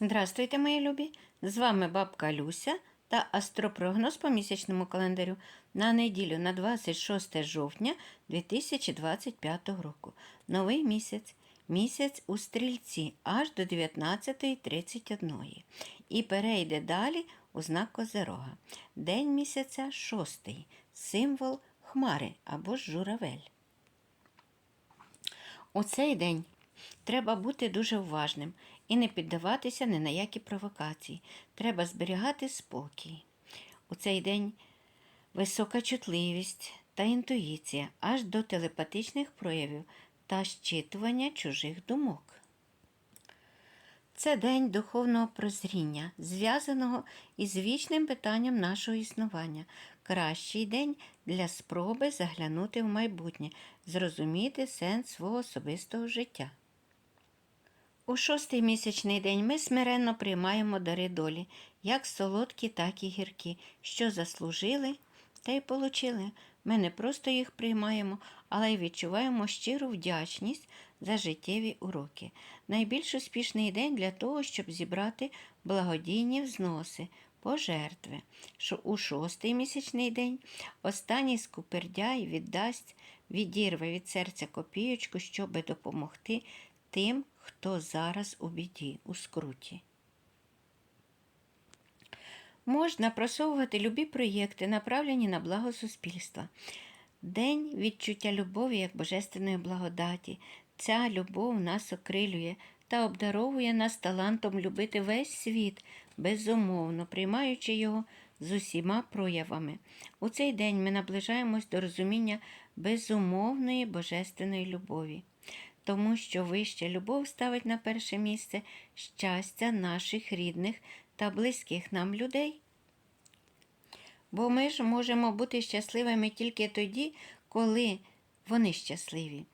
Здравствуйте, мої любі! З вами бабка Люся та астропрогноз по місячному календарю на неділю на 26 жовтня 2025 року. Новий місяць. Місяць у стрільці аж до 19.31 і перейде далі у знак Козерога. День місяця шостий. Символ хмари або журавель. У цей день треба бути дуже уважним і не піддаватися ні на які провокації. Треба зберігати спокій. У цей день висока чутливість та інтуїція аж до телепатичних проявів та щитування чужих думок. Це день духовного прозріння, зв'язаного із вічним питанням нашого існування. Кращий день для спроби заглянути в майбутнє, зрозуміти сенс свого особистого життя. У шостий місячний день ми смиренно приймаємо дари долі, як солодкі, так і гіркі, що заслужили, та й получили. Ми не просто їх приймаємо, але й відчуваємо щиру вдячність за життєві уроки. Найбільш успішний день для того, щоб зібрати благодійні взноси, пожертви. Що у шостий місячний день останній скупердяй віддасть, відірве від серця копійочку, щоби допомогти тим, хто зараз у біді, у скруті. Можна просовувати любі проєкти, направлені на благо суспільства. День відчуття любові як божественної благодаті. Ця любов нас окрилює та обдаровує нас талантом любити весь світ, безумовно, приймаючи його з усіма проявами. У цей день ми наближаємось до розуміння безумовної божественної любові тому що вища любов ставить на перше місце щастя наших рідних та близьких нам людей. Бо ми ж можемо бути щасливими тільки тоді, коли вони щасливі.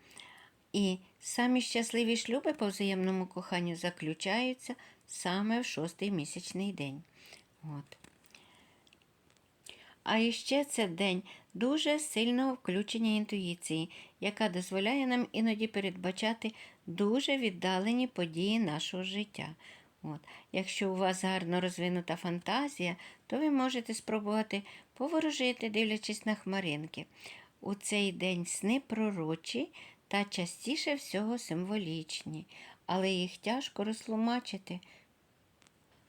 І самі щасливі шлюби по взаємному коханню заключаються саме в шостий місячний день. От. А іще це день дуже сильного включення інтуїції, яка дозволяє нам іноді передбачати дуже віддалені події нашого життя. От. Якщо у вас гарно розвинута фантазія, то ви можете спробувати поворожити, дивлячись на хмаринки. У цей день сни пророчі та частіше всього символічні, але їх тяжко розтлумачити.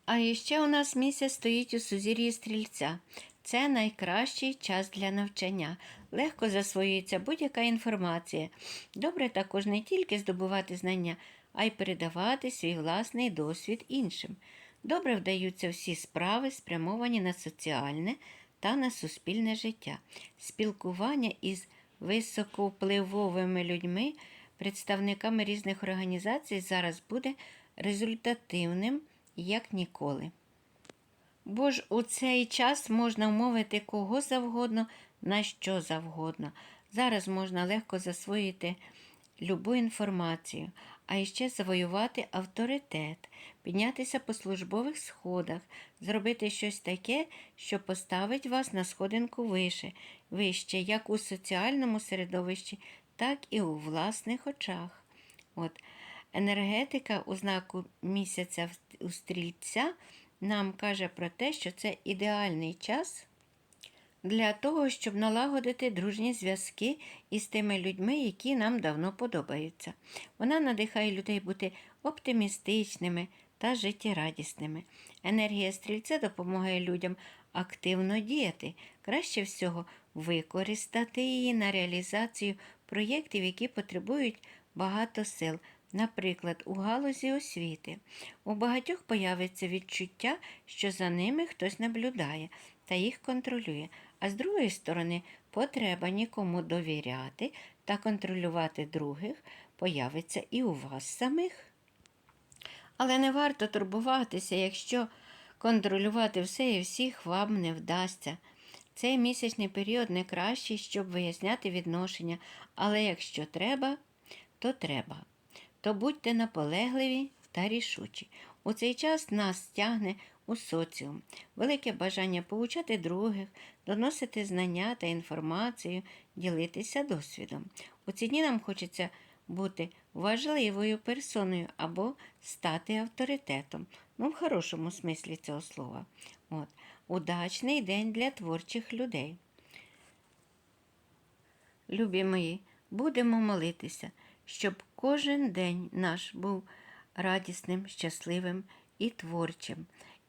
А іще у нас місяць стоїть у сузір'ї стрільця. Це найкращий час для навчання. Легко засвоюється будь-яка інформація. Добре також не тільки здобувати знання, а й передавати свій власний досвід іншим. Добре вдаються всі справи, спрямовані на соціальне та на суспільне життя. Спілкування із високовпливовими людьми, представниками різних організацій зараз буде результативним як ніколи. Бо ж у цей час можна вмовити кого завгодно на що завгодно. Зараз можна легко засвоїти любу інформацію, а іще завоювати авторитет, піднятися по службових сходах, зробити щось таке, що поставить вас на сходинку вище, вище як у соціальному середовищі, так і у власних очах. От. Енергетика у знаку місяця у стрільця нам каже про те, що це ідеальний час для того, щоб налагодити дружні зв'язки із тими людьми, які нам давно подобаються. Вона надихає людей бути оптимістичними та життєрадісними. Енергія стрільця допомагає людям активно діяти, краще всього використати її на реалізацію проєктів, які потребують багато сил. Наприклад, у галузі освіти у багатьох появиться відчуття, що за ними хтось наблюдає та їх контролює, а з другої сторони, потреба нікому довіряти та контролювати других появиться і у вас самих. Але не варто турбуватися, якщо контролювати все і всіх вам не вдасться. Цей місячний період не кращий, щоб виясняти відношення, але якщо треба, то треба то будьте наполегливі та рішучі. У цей час нас тягне у соціум, велике бажання поучати других, доносити знання та інформацію, ділитися досвідом. У ці дні нам хочеться бути важливою персоною або стати авторитетом. Ну, в хорошому смислі цього слова. От. Удачний день для творчих людей. Любі мої, будемо молитися, щоб кожен день наш був радісним, щасливим і творчим.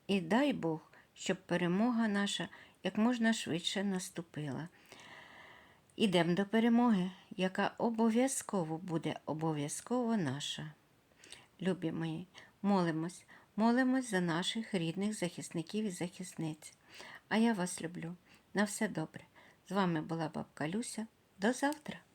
І дай Бог, щоб перемога наша як можна швидше наступила. Ідемо до перемоги, яка обов'язково буде обов'язково наша. Любі мої, молимось, молимось за наших рідних захисників і захисниць. А я вас люблю. На все добре. З вами була бабка Люся. До завтра.